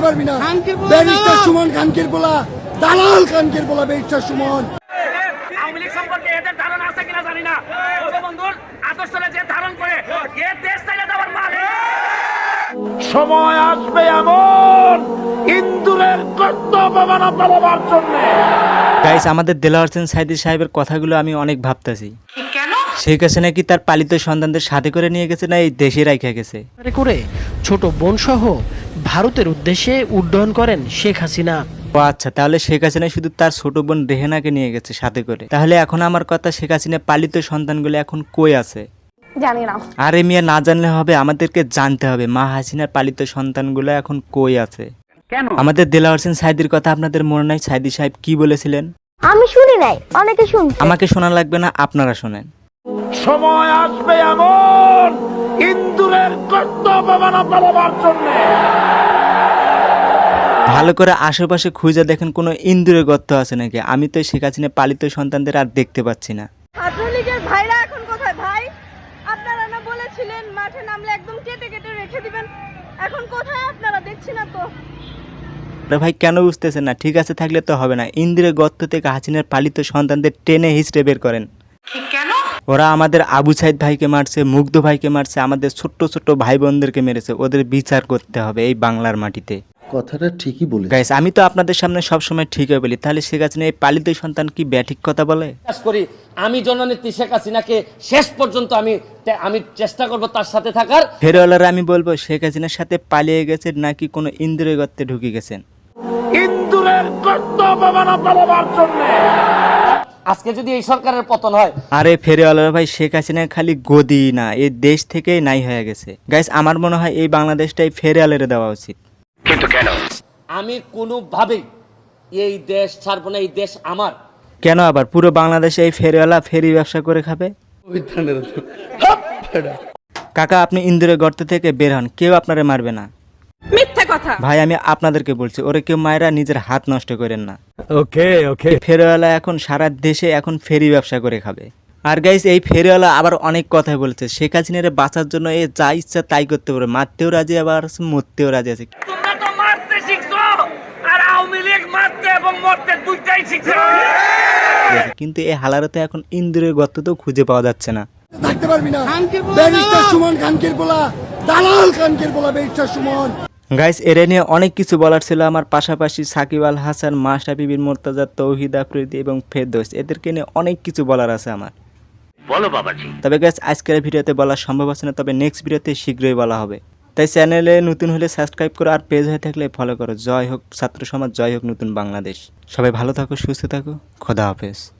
থাকতে পারবি না। ব্যারিস্টার সুমন খানকির পোলা দালাল খানকির পোলা ব্যারিস্টার সুমন। আওয়ামী লীগ সম্পর্কে এদের ধারণা আছে কিনা জানি না। বঙ্গবন্ধুর আদর্শরে যে ধারণ করে এ দেশ চাইলে দেওয়ার মাল। সময় আসবে এমন ইন্দুরের কর্তব্য জন্য। গাইস আমাদের দেলাওয়ার হোসেন সাইদি সাহেবের কথাগুলো আমি অনেক ভাবতাছি। কেন? শেখ হাসিনা কি তার পালিত সন্তানদের সাথে করে নিয়ে গেছে না এই দেশে রাইখা গেছে? করে করে ছোট বোন সহ ভারতের উদ্দেশ্যে উড্ডয়ন করেন শেখ হাসিনা। ও আচ্ছা তাহলে শেখ হাসিনা শুধু তার ছোট বোন রেহেনাকে নিয়ে গেছে সাথে করে। তাহলে এখন আমার কথা শেখ হাসিনা পালিত সন্তানগুলো এখন কই আছে? জানি না। আরে মিয়া না জানলে হবে আমাদেরকে জানতে হবে মা হাসিনার পালিত সন্তানগুলো এখন কই আছে? কেন? আমাদের দেলাওয়ার হোসেন সাইদির কথা আপনাদের মনে নাই? সাইদি সাহেব কি বলেছিলেন? আমি শুনি নাই অনেকে শুনছে। আমাকে শোনা লাগবে না আপনারা শোনেন। সময় আসবে এমন ইন্দুরের কর্তব্য মানা পালবার জন্য। ভালো করে আশেপাশে খুঁজে দেখেন কোনো ইন্দুরের গর্ত আছে নাকি? আমি তো শেখ হাসিনা পালিত সন্তানদের আর দেখতে পাচ্ছি না। ছাত্রলীগের ভাইরা এখন কোথায়? ভাই আপনারা না বলেছিলেন মাঠে নামলে একদম কেটে কেটে রেখে দিবেন। এখন কোথায় আপনারা? দেখছি না তো। আরে ভাই কেন বুঝতেছেন না? ঠিক আছে থাকলে তো হবে না। ইন্দিরের গর্ত থেকে হাসিনার পালিত সন্তানদের টেনে হিসড়ে বের করেন। ওরা আমাদের আবু সাইদ ভাইকে মারছে মুগ্ধ ভাইকে মারছে আমাদের ছোট্ট ছোট্ট ভাই বোনদেরকে মেরেছে। ওদের বিচার করতে হবে এই বাংলার মাটিতে। কথাটা ঠিকই বলে গাইস আমি তো আপনাদের সামনে সবসময় ঠিক হয়ে বলি। তাহলে শেখ হাসিনা এই পালিত সন্তান কি ব্যাঠিক কথা বলে? বিশ্বাস করি আমি জননেত্রী শেখ হাসিনাকে শেষ পর্যন্ত আমি আমি চেষ্টা করব তার সাথে থাকার। ফেরওয়ালারা আমি বলব শেখ হাসিনার সাথে পালিয়ে গেছে নাকি কোনো ইন্দ্রের গর্তে ঢুকে গেছেন? ইন্দুরের কর্তব্য মানা পালবার জন্য। আজকে যদি এই সরকারের পতন হয় আরে ফেরিওয়ালার ভাই শেখ হাসিনা খালি গদি না এই দেশ থেকেই নাই হয়ে গেছে। গাইস আমার মনে হয় এই বাংলাদেশটাই ফেরিওয়ালের দেওয়া উচিত। আমি কোনোভাবেই এই দেশ ছাড়বো না এই দেশ আমার। কেন আবার? পুরো বাংলাদেশে এই ফেরিওয়ালা ফেরি ব্যবসা করে খাবে? কাকা আপনি ইন্দুরের গর্ত থেকে বের হন কেউ আপনারে মারবে না। মিথ্যা কথা। ভাই আমি আপনাদেরকে বলছি ওরে কেউ মায়েরা নিজের হাত নষ্ট করেন না। ওকে ওকে। ফেরিওয়ালা এখন সারা দেশে এখন ফেরি ব্যবসা করে খাবে। আর গাইস এই ফেরিওয়ালা আবার অনেক কথা বলেছে শেখ হাসিনার বাঁচার জন্য এ যা ইচ্ছা তাই করতে পারে মারতেও রাজি আবার মরতেও রাজি আছে তোমরা তো মারতে শিখছো আর আওয়ামী লীগ মারতে এবং মরতে দুইটাই শিখছে কিন্তু এই হালারতে এখন ইন্দুরের গর্ত তো খুঁজে পাওয়া যাচ্ছে না। থাকতে পারবি না। ব্যারিস্টার সুমন খানকির পোলা। দালাল খানকির পোলা ব্যারিস্টার সুমন। গাইস এরে নিয়ে অনেক কিছু বলার ছিল। আমার পাশাপাশি সাকিব আল হাসান মাশরাফি বিন মোর্তাজা তৌহিদ আফ্রিদি এবং ফেরদৌস। এদেরকে নিয়ে অনেক কিছু বলার আছে আমার। বলো বাবাজি। তবে গাইস আজকের ভিডিওতে বলা সম্ভব আছে না। তবে নেক্সট ভিডিওতে শীঘ্রই বলা হবে। তাই চ্যানেলে নতুন হলে সাবস্ক্রাইব করো আর পেজ হয়ে থাকলে ফলো করো। জয় হোক ছাত্র সমাজ, জয় হোক নতুন বাংলাদেশ। সবাই ভালো থাকো, সুস্থ থাকো। খোদা হাফেজ।